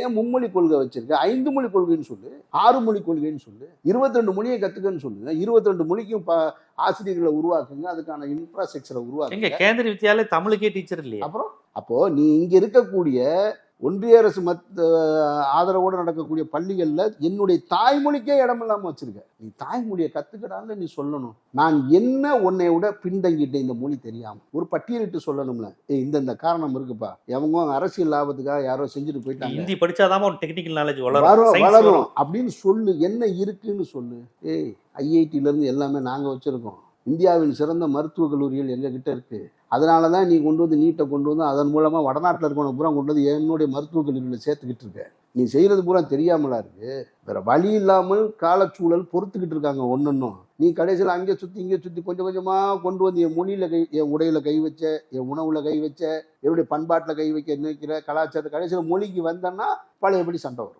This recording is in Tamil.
ஏன் மும்மொழி கொள்கை வச்சிருக்க? ஐந்து மொழி கொள்கைன்னு சொல்லு ஆறு மொழி கொள்கைன்னு சொல்லு இருபத்தி ரெண்டு மொழியை கத்துக்கன்னு சொல்லுங்க. இருபத்தி ரெண்டு மொழிக்கும் ஆசிரியர்களை உருவாக்குங்க அதுக்கான இன்ஃப்ராஸ்ட்ரக்சரை உருவாக்குங்க. கேந்திர வித்யாலய தமிழுக்கே டீச்சர் இல்லையா? அப்புறம் அப்போ நீ இங்க இருக்கக்கூடிய ஒன்றிய அரசு மத் ஆதரவோடு நடக்கக்கூடிய பள்ளிகள்ல என்னுடைய தாய்மொழிக்கே இடம் இல்லாம வச்சிருக்க. நீ தாய்மொழியை கத்துக்கடான்னு நீ சொல்லணும். நான் என்ன உன்னை விட பின்தங்கிட்டேன் இந்த மொழி தெரியாம? ஒரு பட்டியலிட்டு சொல்லணும்ல. ஏய் இந்த இந்த காரணம் இருக்குப்பா. எவங்க அரசியல் லாபத்துக்காக யாரோ செஞ்சுட்டு போயிட்டாங்க. ஹிந்தி படிச்சாதான் ஒரு டெக்னிக்கல் நாலேஜ் வளரும். வளரும். அப்படின்னு சொல்லு. என்ன இருக்குன்னு சொல்லு. ஏய் ஐஐடில இருந்து எல்லாமே நாங்க வச்சிருக்கோம். இந்தியாவின் சிறந்த மருத்துவக் கல்லூரிகள் எங்ககிட்ட இருக்குது இருக்கு. அதனால தான் நீ கொண்டு வந்து நீட்டை கொண்டு வந்து அதன் மூலமா வடநாட்டில் இருக்கவனை பூரா கொண்டு வந்து என்னுடைய மருத்துவக் கல்லூரியில் சேர்த்துக்கிட்டு இருக்க. நீ செய்யறது பூரா தெரியாமலா இருக்கு. வேற வழி இல்லாமல் காலச்சூழல் பொறுத்துக்கிட்டு இருக்காங்க ஒன்னொன்னும். நீ கடைசியில் அங்கே சுற்றி இங்கே சுற்றி கொஞ்சம் கொஞ்சமாக கொண்டு வந்து என் மொழியில் கை என் உடையில் கை வச்ச என் உணவில் கை வச்ச என்னுடைய பண்பாட்டில் கை வைக்க நினைக்கிற கலாச்சாரத்தை கடைசியில் மொழிக்கு வந்தேன்னா பழையபடி சண்டை வரும்.